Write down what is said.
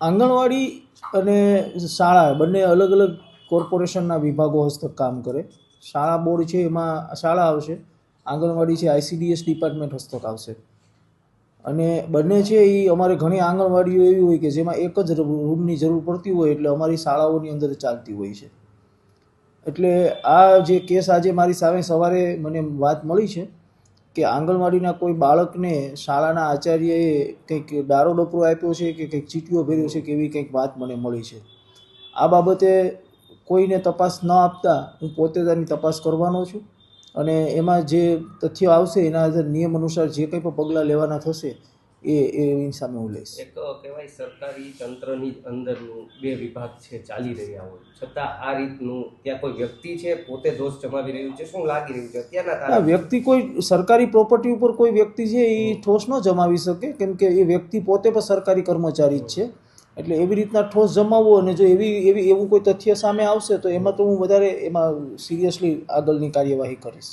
આંગણવાડી અને શાળા બંને અલગ અલગ કોર્પોરેશનના વિભાગો હસ્તક કામ કરે. શાળા બોર્ડ છે એમાં શાળા આવશે, આંગણવાડી છે આઈસીડીએસ ડિપાર્ટમેન્ટ હસ્તક આવશે. અને બંને છે એ અમારે ઘણી આંગણવાડીઓ એવી હોય કે જેમાં એક જ રૂમની જરૂર પડતી હોય એટલે અમારી શાળાઓની અંદર ચાલતી હોય છે. એટલે આ જે કેસ આજે મારી સામે સવારે મને વાત મળી છે. કે આંગણવાડીના કોઈ બાળકને શાળાના આચાર્યએ કંઈક દારો ડપરો આપ્યો છે કે કંઈક ચીટીઓ ભર્યો છે કે એવી કંઈક વાત મને મળી છે? આ બાબતે કોઈને તપાસ ન આપતા હું પોતે તેની તપાસ કરવાનો છું અને એમાં જે તથ્યો આવશે એના આધારે નિયમ અનુસાર જે કંઈ પણ પગલાં લેવાના થશે એ એ એની સામે હું લઈશ. એક કહેવાય સરકારી તંત્રની અંદરનું બે વિભાગ છે ચાલી રહ્યા હોય. છતાં આ રીતનું ત્યાં કોઈ વ્યક્તિ છે પોતે દોષ જમાવી રહ્યું છે? શું લાગી રહ્યું છે? અત્યારના વ્યક્તિ કોઈ સરકારી પ્રોપર્ટી ઉપર કોઈ વ્યક્તિ છે એ ઠોસ ન જમાવી શકે કેમ કે એ વ્યક્તિ પોતે પણ સરકારી કર્મચારી જ છે. એટલે એવી રીતના ઠોસ જમાવવો અને જો એવી એવી એવું કોઈ તથ્ય સામે આવશે તો એમાં તો હું વધારે એમાં સિરિયસલી આગળની કાર્યવાહી કરીશ.